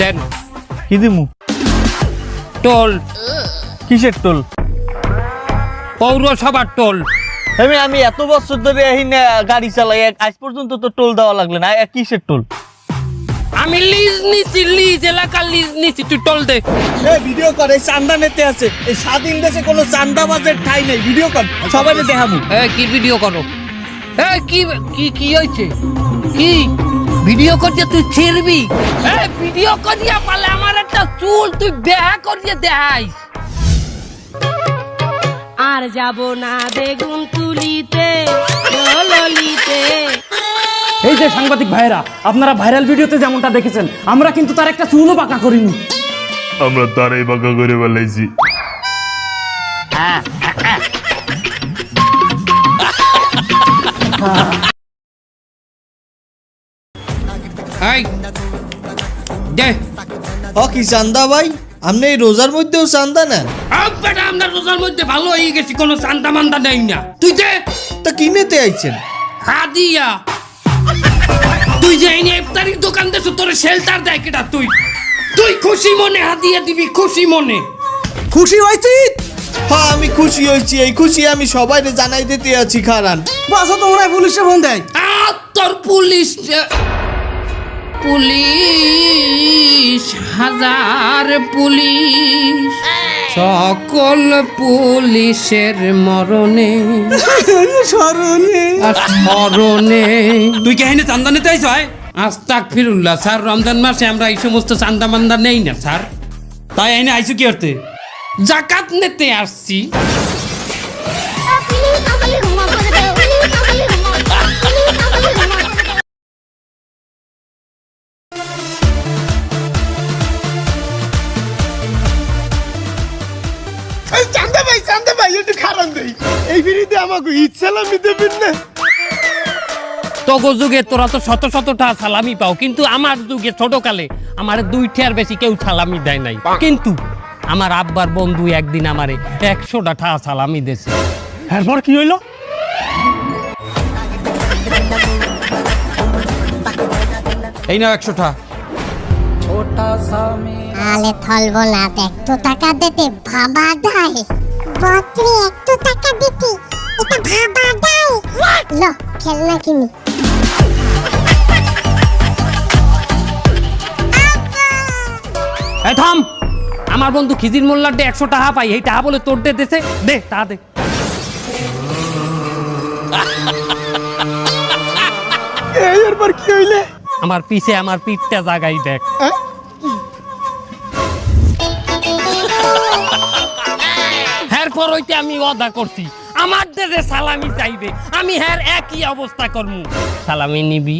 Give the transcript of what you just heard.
দেন। কি দিমু? টোল। কিসের টোল? পৌরসভার টোল। আমি আমি এত বছর ধরে এই না গাড়ি চালাই আজ পর্যন্ত তো টোল দেওয়া লাগল না। কিসের টোল? আমি লিজ নিছি লিজ এলাকার লিজ নিছি তুই টোল দে। এই ভিডিও কর এই চান্দা নেতে আছে। এই স্বাধীন দেশে কোনো চান্দাবাজের ঠাই নেই। ভিডিও কর সবাই দেখাবো। এ কি ভিডিও করো? এ কি কি কি হয়েছে? কি? ভিডিও করছে তুই ছিড়বি? এ ভিডিও করিয়া পালে আমার একটা চুল তুই দেখা করিয়ে দেখাই। আর যাব না বেগুন তুলিতে ললিতে এই যে সাংবাদিক ভাইয়েরা আপনারা ভাইরাল ভিডিওতে যেমনটা দেখেছেন আমরা কিন্তু তার একটা চুলও পাকা করিনি। আমরা তারাই বাঁকা করে বেলাইছি এই দে। ও কি চান্দা ভাই? আপনি এই রোজার মধ্যেও চান্দা নেন? আপ বেটা আমরা রোজার মধ্যে ভালো হয়ে গেছি কোনো চান্দা মান্দা নেই না। তুই দে। তা আইছেন? হাদিয়া। তুই যে এই ইফতারির দোকান দেছো তোর শেল্টার দেয় কেটা তুই? তুই খুশি মনে হাদিয়া দিবি খুশি মনে। খুশি হয়েছি? হ্যাঁ আমি খুশি হয়েছি এই খুশি আমি সবাই জানাই দিতে আছি খারান। বাসা তো মনে পুলিশে ফোন দেয়। আর তোর পুলিশ পুলিশ হাজার পুলিশ সকল পুলিশের মরণে। স্মরণে। স্মরণে। তুই কে হেনে চান্দা নিতে হয় আস্তাক ফিরুল্লাহ স্যার রমজান মাসে আমরা এই সমস্ত চান্দা মান্দা নেই না স্যার। তাই এনে আইসু কি করতে? জাকাত নিতে আসছি। ভাই দেই এই বিরিতে আমাকে ইচ্ছালামি দেবেন না। তগো যুগে তোরা তো শত শতটা সালামি পাও কিন্তু আমার যুগে ছোটকালে আমার দুই বেশি কেউ সালামি দেয় নাই। কিন্তু আমার আব্বার বন্ধু একদিন আমারে একশোটা ঠা সালামি দিয়েছে এরপর কি হইল? এই নাও একশোটা আলে থলবো না একটু টাকা দিতে ভাবা দেয় বত্রি একটু টাকা দিতে। এটা ভাবা দেয় লো খেলনা কিনি। এই থাম! আমার বন্ধু খিজির মোল্লার ডে একশো টাকা পাই এই টাকা বলে তোর দে দেছে দে টাকা দে। এই এরপর কি হইলে? আমার পিছে আমার পিঠটা জাগাই দেখ। হইতে আমি অদা করছি। আমার দেশে সালামি চাইবে, আমি হ্যার একই অবস্থা করমু। সালামি নিবি।